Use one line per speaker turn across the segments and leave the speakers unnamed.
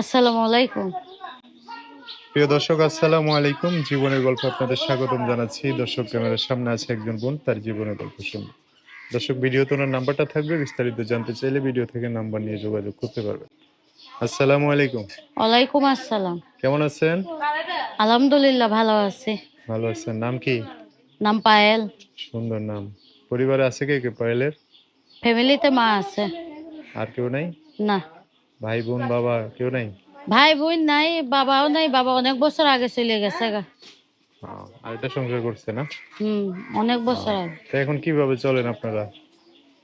আসসালামু আলাইকুম।
প্রিয় দর্শক আসসালামু আলাইকুম। জীবনের গল্প আপনাদের স্বাগতম জানাচ্ছি। দর্শক ক্যামেরার সামনে আছে একজন বোন তার জীবনের গল্প শুনবে দর্শক ভিডিওতে ওনার নাম্বারটা থাকবে। বিস্তারিত জানতে চাইলে ভিডিও থেকে নাম্বার নিয়ে যোগাযোগ করতে পারবেন। আসসালামু আলাইকুম।
ওয়ালাইকুম আসসালাম।
কেমন আছেন?
আলহামদুলিল্লাহ ভালো আছি।
ভালো আছেন। নাম কি?
নাম পায়েল।
সুন্দর নাম। পরিবারে আছে কে কে পায়েলের?
ফ্যামিলিতে মা আছে।
আর কেউ নাই?
না।
ভাই বোন বাবা কেউ নাই?
ভাই বোন নাই বাবাও নাই বাবা অনেক বছর আগে চলে গেছে গা।
আর এটা সংসার করছে না?
হুম অনেক বছর আগে।
তো এখন কীভাবে চলেন আপনারা?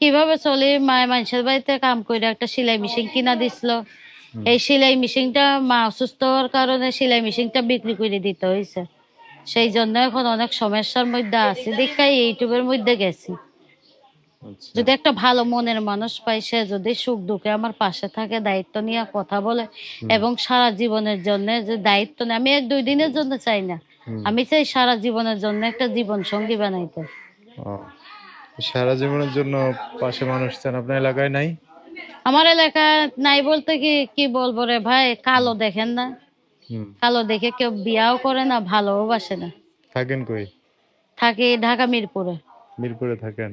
কীভাবে চলে? মায়ের মানুষের বাড়িতে কাম করে একটা সেলাই মেশিন কিনা দিছিল। এই সেলাই মেশিনটা মা অসুস্থ হওয়ার কারণে সেলাই মেশিনটা বিক্রি করে দিতে হয়েছে। সেই জন্য এখন অনেক সমস্যার মধ্যে আছি। দেখাই ইউটিউবের মধ্যে গেছি। যদি একটা ভালো মনের মানুষ পাই সে যদি সুখ দুঃখে আমার পাশে থাকে দায়িত্ব নিয়ে কথা বলে এবং সারা জীবনের জন্য যে দায়িত্ব নেয় আমি এক দুই দিনের জন্য চাই না। আমি চাই সারা জীবনের জন্য একটা জীবন সঙ্গী বানাইতে
সারা জীবনের জন্য পাশে মানুষ চান আপনার এলাকায় নাই?
আমার এলাকায় নাই বলতে কি কি বলব রে ভাই? কালো দেখেন না। কালো দেখে কেউ বিয়াও করে না ভালোও বাসে না।
থাকেন কই?
থাকি ঢাকা মিরপুরে।
মিরপুরে থাকেন?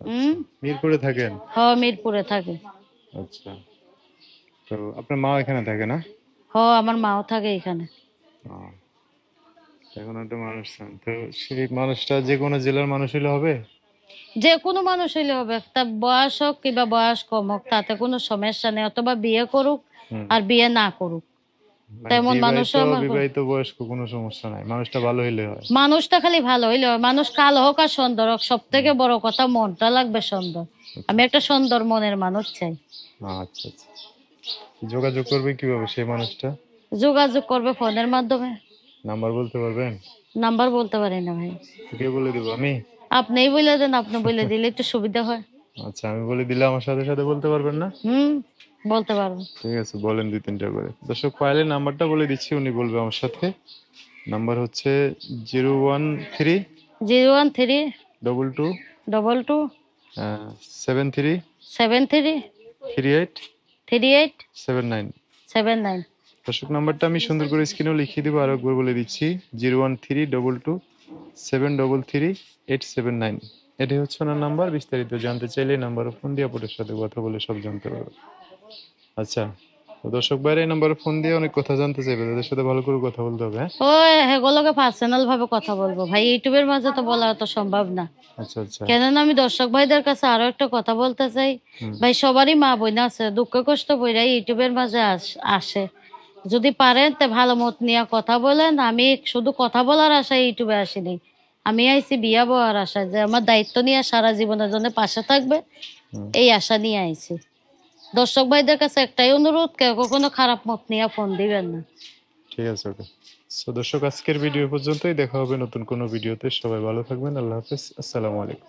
হুম?
মিরপুরে থাকেন?
হ মিরপুরে থাকে।
আচ্ছা। তো আপনার মা এখানে থাকে না?
হ আমার মাও থাকে এখানে।
এখন একটা মানুষ তো সেই মানুষটা যে কোনো জেলার মানুষ হলে হবে?
যে কোনো মানুষ হইলে হবে। তা বয়স হোক কিংবা বয়স কম হোক তাতে কোনো সমস্যা নেই। অথবা বিয়ে করুক আর বিয়ে না করুক। তেমন
বিবাহিত-
মানুষও আমার-
বিবাহিত বয়স্ক কোনো সমস্যা নাই। মানুষটা ভালো হইলে হয়।
মানুষটা খালি ভালো হইলে হয়। মানুষ কালো হোক আর সুন্দর হোক সব থেকে বড় কথা মনটা লাগবে সুন্দর। আমি একটা সুন্দর মনের মানুষ চাই।
আচ্ছা আচ্ছা। যোগাযোগ করবে কীভাবে সেই মানুষটা?
যোগাযোগ করবে ফোনের মাধ্যমে।
নাম্বার বলতে পারবেন?
নাম্বার বলতে পারি না ভাই।
কে বলে দিব আমি?
আপনিই বলে দেন আপনি বলে দিলে একটু সুবিধা হয়।
আচ্ছা আমি বলে দিলে আমার সাথে সাথে বলতে পারবেন না?
হুম বলতে পারব।
ঠিক আছে বলেন দুই তিনটা করে। দর্শক পাইলে নাম্বারটা বলে দিচ্ছি উনি বলবে আমার সাথে। নাম্বার হচ্ছে zero one three
zero one three
double two
double two
seven three
seven three
three eight
three eight
seven nine
seven nine
দর্শক নাম্বারটা আমি সুন্দর করে স্ক্রিনেও লিখিয়ে দেবো আর একবার বলে দিচ্ছি zero one three double two seven double three eight seven nine এটাই হচ্ছে ওনার নাম্বার বিস্তারিত জানতে চাইলে নাম্বারে ফোন দিয়ে আপনাদের সাথে কথা বলে সব জানতে পারবে। আচ্ছা দর্শক এই নাম্বারে ফোন দিয়ে অনেক কথা জানতে চাইবে তাদের সাথে ভালো করে কথা বলতে হবে হ্যাঁ?
ও হেগুলোকে পার্সোনাল ভাবে কথা বলব। ভাই ইউটিউবের মাঝে তো বলা তো সম্ভব না।
আচ্ছা আচ্ছা।
কেননা আমি দর্শক ভাইদের কাছে আরও একটা কথা বলতে চাই। ভাই সবারই মা বোন আছে দুঃখ কষ্ট বইরা ইউটিউবের মাঝে আস- আসে। যদি পারেন তে ভালো মত নিয়ে কথা বলেন আমি শুধু কথা বলার আশায় ইউটিউবে আসিনি। আমি আইছি বিয়া বর আশা যে আমার দায়িত্ব নিয়ে সারা জীবনের জন্য পাশে থাকবে। এই আশা নিয়ে আইছি। দর্শক ভাইদের কাছে একটাই অনুরোধ কেউ কখনো খারাপ মত নিয়ে ফোন দিবেন না।
ঠিক আছে ওকে। সো দর্শক আজকের ভিডিও পর্যন্তই। দেখা হবে নতুন কোনো ভিডিওতে। সবাই ভালো থাকবেন। আল্লাহ হাফেজ। আসসালামু আলাইকুম।